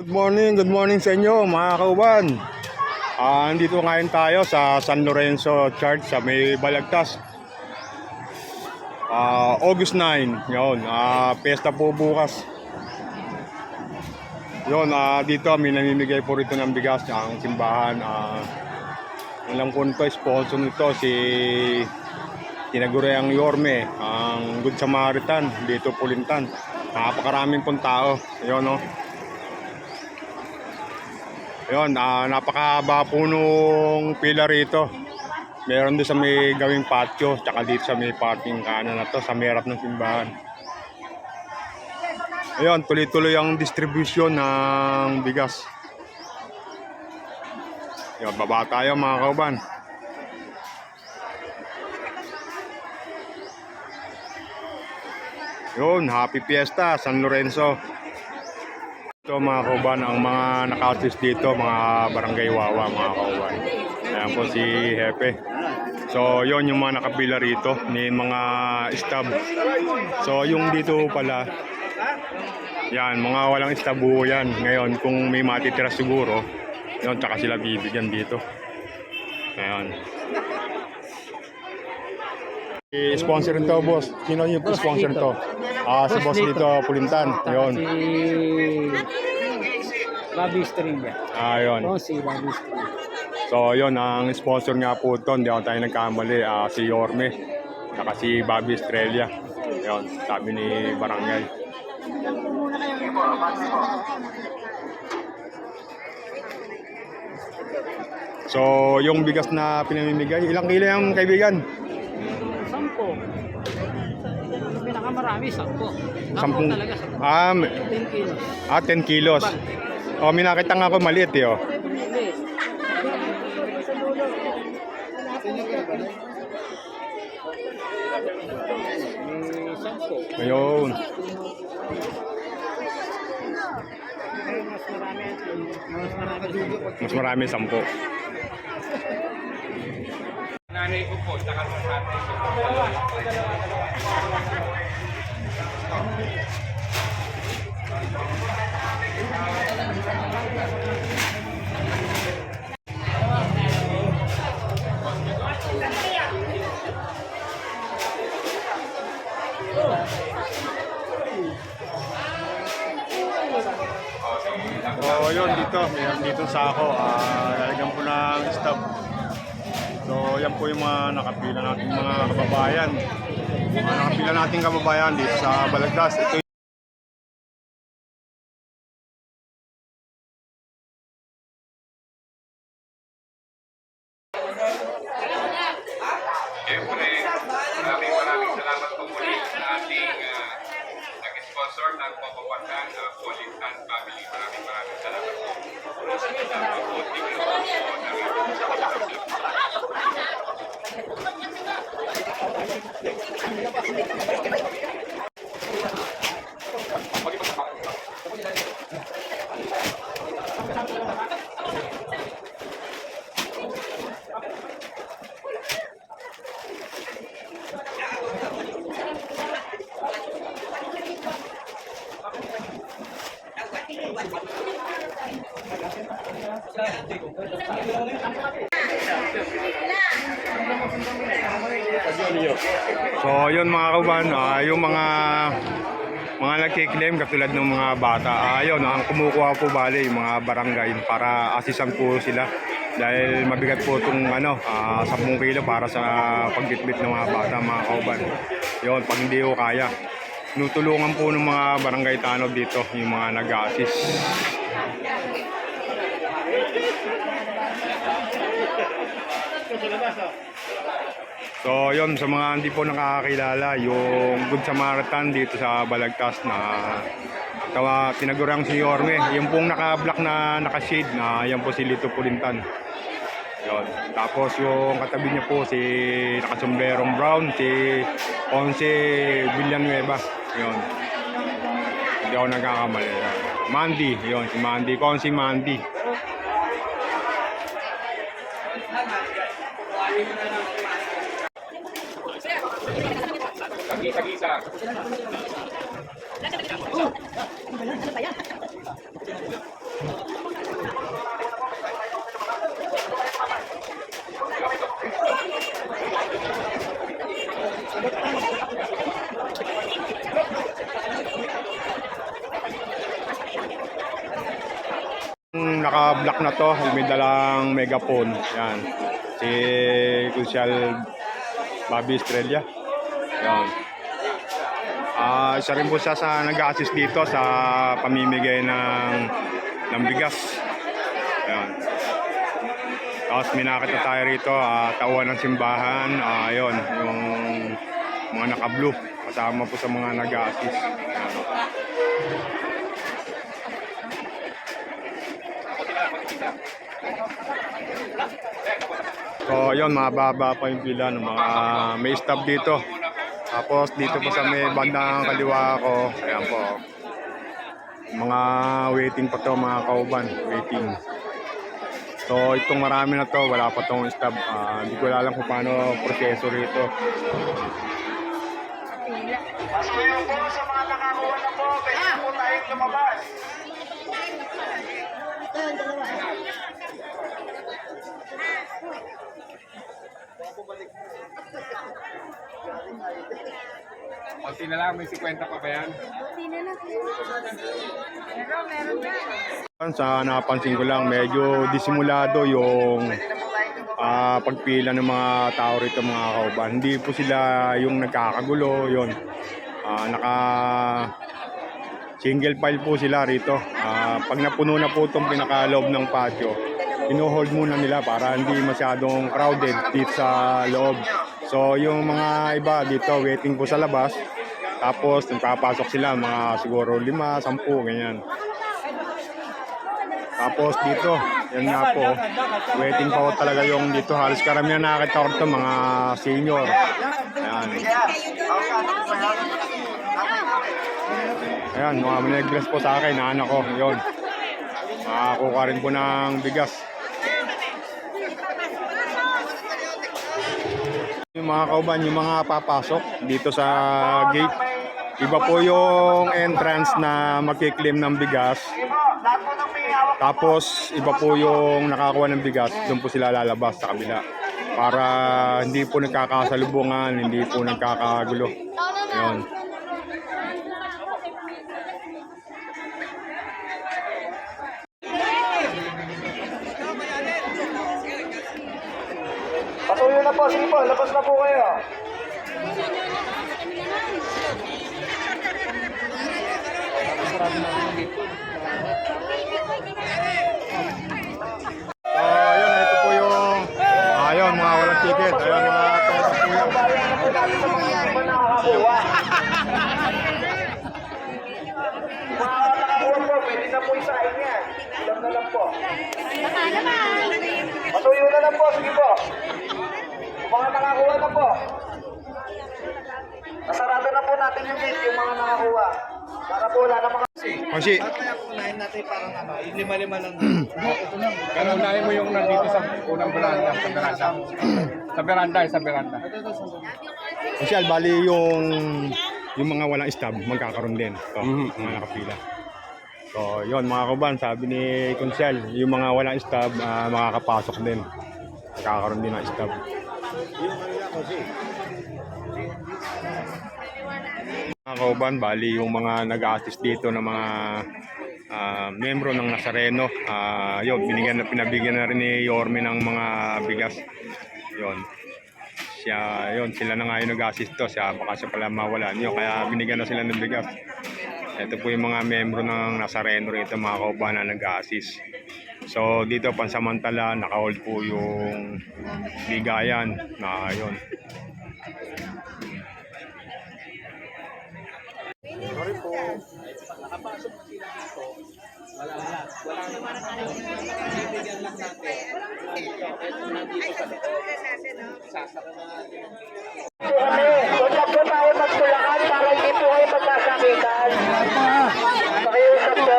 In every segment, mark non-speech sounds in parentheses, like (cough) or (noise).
Good morning, good morning sa inyo mga kauban. Ah, andito ngayon tayo sa San Lorenzo Church sa may Balagtas. Ah, August 9, yun. Ah, pesta po bukas. Yun, ah, dito may namimigay po rito ng bigas ang simbahan. Ah, alam ko nito, sponsor nito si Tinaguriang Yorme, ang Good Samaritan dito Pulintan. Napakaraming pong tao. Yun, no. Ayun, ah, napakahaba po nung pila rito. Meron din sa may gawing patio, tsaka dito sa may parking kanan na to, sa may harap ng simbahan. Ayun, tuloy-tuloy ang distribution ng bigas. Ayun, baba tayo mga kauban. Yun, happy fiesta, San Lorenzo. Ito mga kauban, ang mga naka-artist dito, mga barangay wawa mga kauban. Ayan po si Hepe. So, yon yung mga nakapila rito, may mga stab. So, yung dito pala, yan, mga walang stabu yan. Ngayon, kung may matitira siguro, yun, tsaka sila bibigyan dito. Ayan. I-sponsor nito, boss. Sino yung sponsor nito? Ah, si boss dito, Pulintan. Yun. Si Bobby Stringa. Ah, yun. Oh, si Bobby Stringa. So, yun, ang sponsor nga po ito, hindi ako tayo nagkamali, ah, si Yorme, saka si Bobby Estrella. Yun, sabi ni Barangay. So, yung bigas na pinamimigay, ilang kilo yung kaibigan? Sampo. Pinakamarami, sampo. Sampo Sampung, talaga, sampo. ah, 10 kilos. ah, 10 kilos. Oh, may nakita nga ako maliit eh, oh. Sampo. Ayun. Mas marami. 10. Nanay ko po, tsaka sa tatay. So, yun, dito, meron dito sa ako, ah, lalagyan po ng stop. So, yan po yung mga nakapila nating mga kababayan. Mga nakapila nating kababayan dito sa Balagtas. Ito nag-sponsor ng Popopakan, uh, Politan Family. Maraming maraming salamat po. Sa mabuting loob po ng ating So, yun mga kauban, ah, yung mga mga nagkiklaim katulad ng mga bata. Ah, yun, ang kumukuha po bali yung mga barangay para asisan po sila. Dahil mabigat po itong ano, ah, 10 kilo para sa pagbitbit ng mga bata, mga kauban. Yun, pag hindi ko kaya. Nutulungan po ng mga barangay tanod dito, yung mga nag-assist. So, yun, sa mga hindi po nakakakilala, yung Good Samaritan dito sa Balagtas na tawa, tinagurang si Yorme. Yung pong naka-black na naka-shade na yan po si Lito Pulintan. Yun. Tapos yung katabi niya po si nakasombrerong brown, si Ponce Villanueva. Yun. Hindi ako nagkakamali. Mandy, yun, si Mandy. Ponce Mandy. Tagisa-gisa. Yung naka-block na to, may dalang megaphone. Yan. Si Crucial Bobby Estrella. Yan. Ah, isa rin po siya sa nag-assist dito sa pamimigay ng ng bigas. Ayan. Tapos may nakita tayo rito, ah, tauhan ng simbahan. Ah, ayun, yung mga naka-blue. Kasama po sa mga nag-assist. Ayan. So, yun, mababa pa yung pila ng mga may stop dito. Tapos dito po sa may bandang kaliwa ko, ayan po. Mga waiting pa to mga kauban, waiting. So itong marami na to, wala pa tong stop. Ah, Hindi ko alam kung paano proseso rito. Pasuyo po sa mga nakakuha na po. Kaya po tayong lumabas. Konti na lang, may 50 pa ba yan? Sa napansin ko lang, medyo disimulado yung ah, pagpila ng mga tao rito mga kauban. Hindi po sila yung nagkakagulo, yon. Ah, naka single file po sila rito. Ah, pag napuno na po itong pinakaloob ng patio, ino-hold muna nila para hindi masyadong crowded dito sa loob. So yung mga iba dito waiting po sa labas. Tapos nagpapasok sila mga siguro lima, sampu, ganyan. Tapos dito, yan nga po, waiting pa po talaga yung dito. Halos karamihan nakakita ko ito, mga senior. Ayan. Ayan, mga manegres po sa akin, anak ko, yun. Makakuha rin po ng bigas. Yung mga kauban, yung mga papasok dito sa gate, iba po yung entrance na magkiklaim ng bigas. Tapos iba po yung nakakuha ng bigas, doon po sila lalabas sa kabila. Para hindi po nagkakasalubungan, hindi po nagkakagulo. Ayun. Pasuyo na po. Labas na po kayo. So, ayun, ito po yung ayun, mga walang ticket. Ayun, mga po. Bayan na po. Pwede na isahin yan. Ilan na lang po. Pasuyo na lang po. Sige po. Nakakuha na po. Nasarado na po natin yung gate, yung mga nakakuha. Para po wala na mga... Kasi, Unahin natin parang ano, yung lima-lima lang. (clears throat) Pero unahin mo yung nandito sa unang veranda, sa veranda. (clears throat) Sa veranda, eh, sa veranda. kasi bali yung yung mga walang stab, magkakaroon din. So, mga nakapila. So, yun, mga kuban, sabi ni Kunsel, yung mga walang stab, ah, makakapasok din. Magkakaroon din ng stab. Mga kauban, bali yung mga nag-assist dito ng mga ah, membro ng Nazareno. ah yun, binigyan na, pinabigyan na rin ni Yorme ng mga bigas. Yun. Siya, yun, sila na nga yung nag-assist to. Siya, baka siya pala mawalan yun. Kaya binigyan na sila ng bigas. Ito po yung mga membro ng Nazareno rito, mga kauban na nag-assist. So, dito pansamantala, naka-hold po yung bigayan na yun. Kami, huwag na po tayo magtulakan para hindi po kayo magkasakitan. Pakiusap po.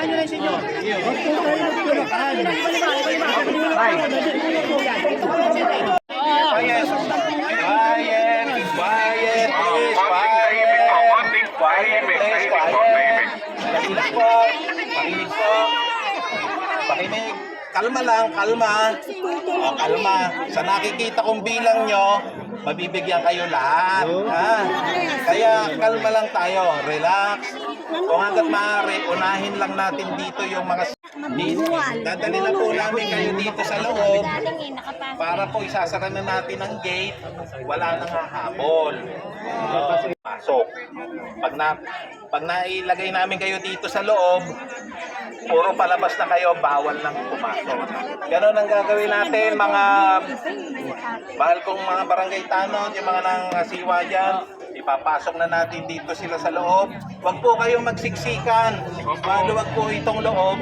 Oh, konting tahimik po, konting tahimik, tahimik po, tahimik. Pakinig po. Pakinig po. Pakinig. kalma lang, kalma. O, kalma. Sa nakikita kong bilang nyo, mabibigyan kayo lahat. Ha? Kaya kalma lang tayo, relax. Kung hanggat maaari, unahin lang natin dito yung mga... Dito, dadali na po namin kayo dito sa loob para po isasara na natin ang gate, wala nang hahabol. Uh, pasok. Pag na pag nailagay namin kayo dito sa loob, puro palabas na kayo, bawal nang pumasok. Ganon ang gagawin natin mga mahal kong mga barangay tanod, yung mga nang siwa dyan, ipapasok na natin dito sila sa loob. Huwag po kayong magsiksikan. Maluwag po itong loob.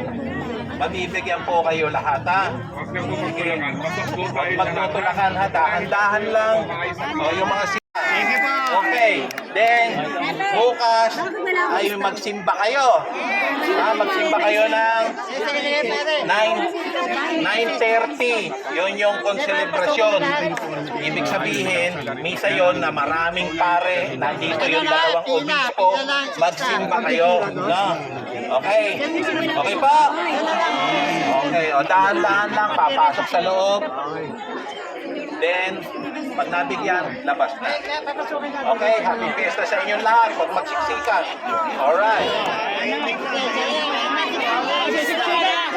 Mabibigyan po kayo lahat ha. Huwag na po magtulakan. Huwag sa magtutulakan ha, dahan-dahan lang. O yung mga si- Okay, then bukas ay magsimba kayo. Ha, magsimba kayo ng 9 9:30. Yun yung konselebrasyon. Ibig sabihin, misa yon na maraming pare, nandito yung dalawang obispo, magsimba kayo. No? Okay? Okay pa? Okay, o dahan-dahan lang, papasok sa loob. Then, pag nabigyan, labas na. Okay, happy fiesta sa inyong lahat. Huwag magsiksikan. Alright.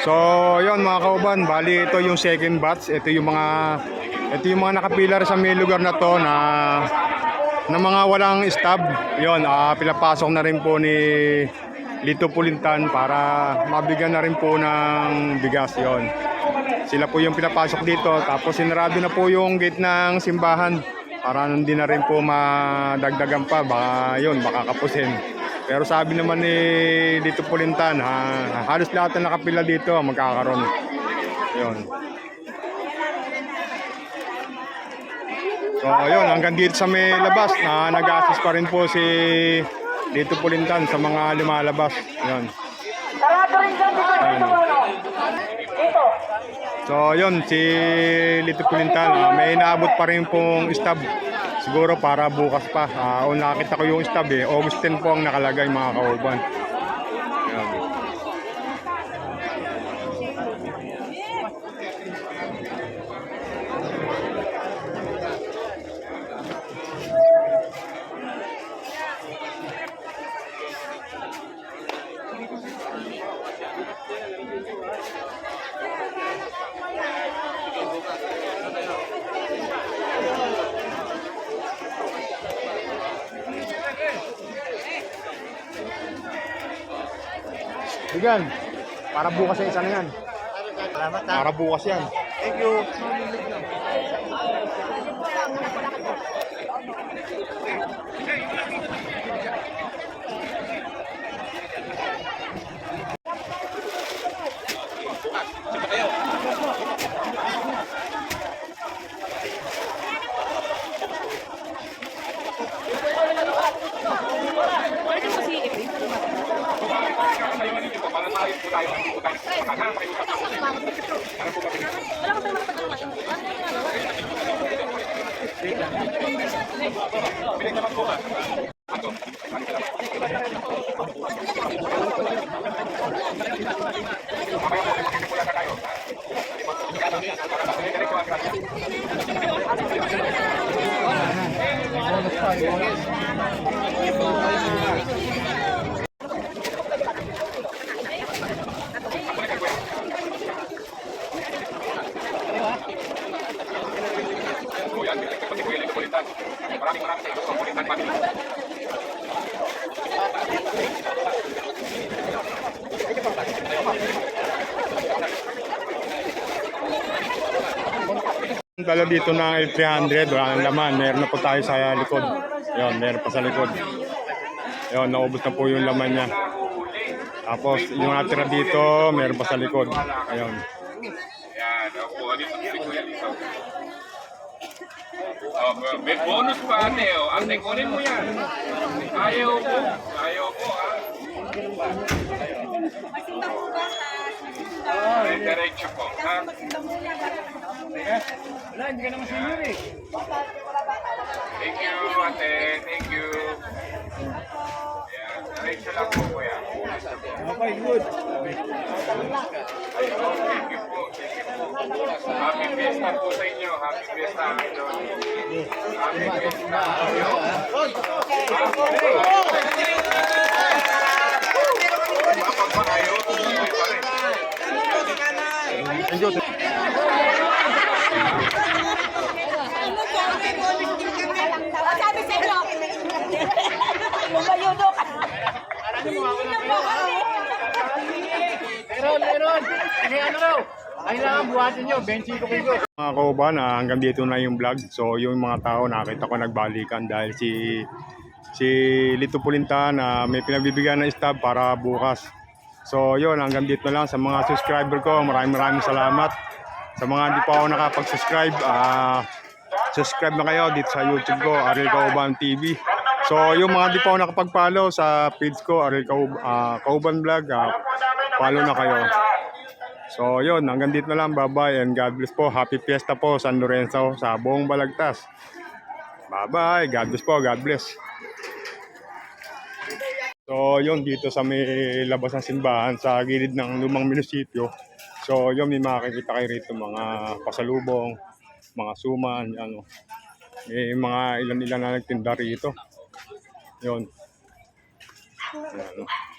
So, yon mga kauban, bali ito yung second batch. Ito yung mga ito yung mga nakapilar sa may lugar na to na na mga walang stab. Yon, ah pinapasok na rin po ni Lito Pulintan para mabigyan na rin po ng bigas yon. Sila po yung pinapasok dito tapos sinarado na po yung gate ng simbahan para hindi na rin po madagdagan pa baka yon baka kapusin. Pero sabi naman ni dito Pulintan, ha, halos lahat na nakapila dito ang magkakaroon. Yun. So, ayun, hanggang dito sa may labas na nag-assist pa rin po si dito Pulintan sa mga lumalabas. Yun. Dito. So, yun, si Lito Pulintan, ah, may inaabot pa rin pong stab. Siguro para bukas pa. Ah, o nakita ko yung stab eh. August 10 po ang nakalagay mga kauban. Bigan, para bukas sa isa na yan. Para bukas yan. Thank you. 我的快 Dala dito ng L300, wala nang laman. Meron na po tayo sa likod. Yun, meron pa sa likod. Yun, naubos na po yung laman niya. Tapos yung natira dito, meron pa sa likod. Ayun. Oh, may bonus pa ate, oh. Ate, kunin mo yan. Ayaw po. Ayaw po, ha. Ay, diretso po, ha? Wala, hindi ka naman senior eh. Thank you, ate. Thank you. Yan, diretso lang po, kuya. Okay, good. Thank you po. Thank you po. Happy Fiesta po sa inyo. Happy Fiesta, Idol. Happy Fiesta. Kapag maayo, tuloy pa rin. Sabi sa inyo. Lumayo ka. Meron, meron. Kasi ano kailangan buhatin nyo, 25 kilo. Mga kauban, ah, hanggang dito na yung vlog. So yung mga tao nakita ko nagbalikan dahil si si Lito Pulinta na may pinagbibigyan ng stab para bukas. So yun, hanggang dito na lang sa mga subscriber ko. Maraming maraming salamat. Sa mga hindi pa ako nakapag-subscribe, ah subscribe na kayo dito sa YouTube ko, Ariel Kauban TV. So yung mga hindi pa ako nakapag-follow sa page ko, Ariel Kaub ah, Kauban Vlog, ah, follow na kayo. So yun, hanggang dito na lang. Bye-bye and God bless po. Happy Fiesta po San Lorenzo sa buong Balagtas. Bye-bye. God bless po. God bless. So yun, dito sa may labas ng simbahan sa gilid ng lumang munisipyo. So yun, may makikita kayo rito mga pasalubong, mga suman, ano. May mga ilan-ilan na nagtinda rito. Yun. Ayan.